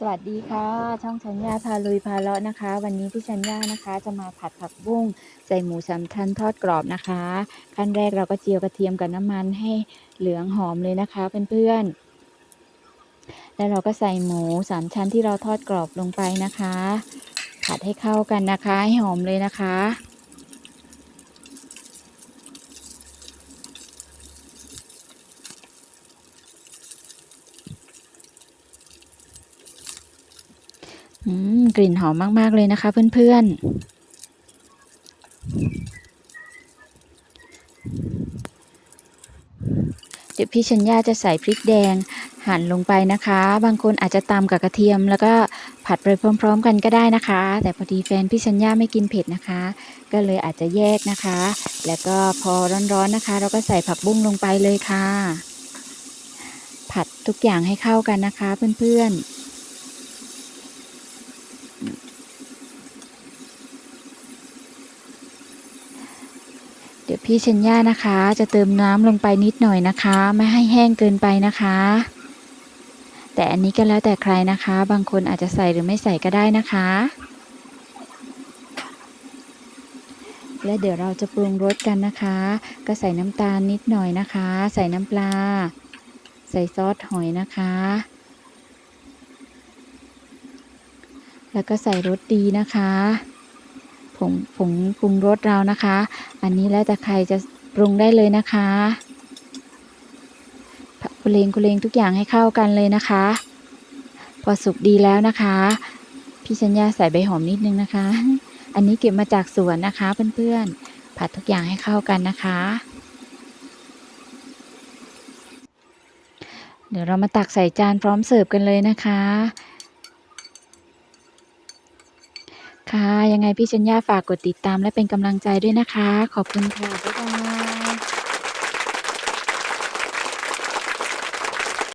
สวัสดีค่ะ ช่องชัญญาพาลุยพาเลาะนะคะ วันนี้พี่ชัญญานะคะ จะมาผัดผักบุ้งใส่หมูสามชั้นทอดกรอบนะคะ ขั้นแรกเราก็เจียวกระเทียมกับน้ำมันให้เหลืองหอมเลยนะคะเพื่อนๆแล้วเราก็ใส่หมูสามชั้นที่เราทอดกรอบลงไปนะคะ ผัดให้เข้ากันนะคะให้หอมเลยนะคะ กลิ่นหอมมาก ๆ เลยนะคะเพื่อนๆ เดี๋ยวพี่ชัญญาจะใส่พริกแดงหั่นลงไปนะคะ บางคนอาจจะตำกับกระเทียม แล้วก็ผัดไปพร้อม ๆ กันก็ได้นะคะ แต่พอดีแฟนพี่ชัญญาไม่กินเผ็ดนะคะ ก็เลยอาจจะแยกนะคะ แล้วก็พอร้อนๆนะคะ เราก็ใส่ผักบุ้งลงไปเลยค่ะ ผัดทุกอย่างให้เข้ากันนะคะเพื่อนๆ เดี๋ยวพี่เชัญญานะคะ จะเติมน้ำลงไปนิดหน่อยนะคะ ไม่ให้แห้งเกินไปนะคะ แต่อันนี้ก็แล้วแต่ใครนะคะ บางคนอาจจะใส่หรือไม่ใส่ก็ได้นะคะ และเดี๋ยวเราจะปรุงรสกันนะคะ ก็ใส่น้ำตาลนิดหน่อยนะคะ ใส่น้ำปลา ใส่ซอสหอยนะคะ แล้วก็ใส่รสดีนะคะ ผงผงปรุงรสเรานะคะ อันนี้แล้วแต่ใครจะปรุงได้เลยนะคะกุเลงกุเลงทุกอย่างให้เข้ากันเลยนะคะ พอสุกดีแล้วนะคะพี่ชัญญาใส่ใบหอมนิดนึงนะคะ อันนี้เก็บมาจากสวนนะคะเพื่อนๆ ผัดทุกอย่างให้เข้ากันนะคะ เดี๋ยวเรามาตักใส่จานพร้อมเสิร์ฟกันเลยนะคะ ค่ะ ยังไงพี่ชัญญาฝากกดติดตามและเป็นกำลังใจด้วยนะคะ ขอบคุณค่ะ บ๊ายบาย